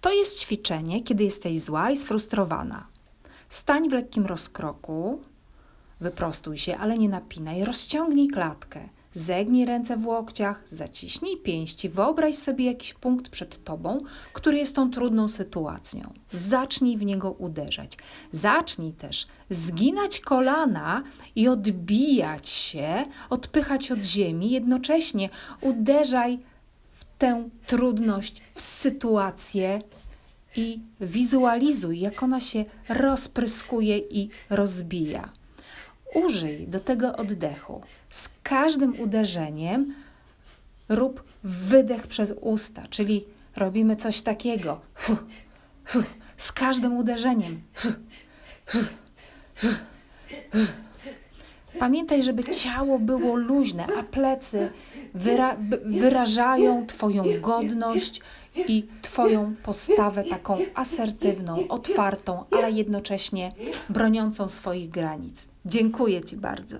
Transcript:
To jest ćwiczenie, kiedy jesteś zła i sfrustrowana. Stań w lekkim rozkroku, wyprostuj się, ale nie napinaj, rozciągnij klatkę. Zegnij ręce w łokciach, zaciśnij pięści, wyobraź sobie jakiś punkt przed tobą, który jest tą trudną sytuacją. Zacznij w niego uderzać. Zacznij też zginać kolana i odbijać się, odpychać od ziemi, jednocześnie uderzaj w tę trudność, w sytuację i wizualizuj, jak ona się rozpryskuje i rozbija. Użyj do tego oddechu. Z każdym uderzeniem rób wydech przez usta, czyli robimy coś takiego. Z każdym uderzeniem. Pamiętaj, żeby ciało było luźne, a plecy wyra- wyrażają Twoją godność i Twoją postawę taką asertywną, otwartą, ale jednocześnie broniącą swoich granic. Dziękuję Ci bardzo.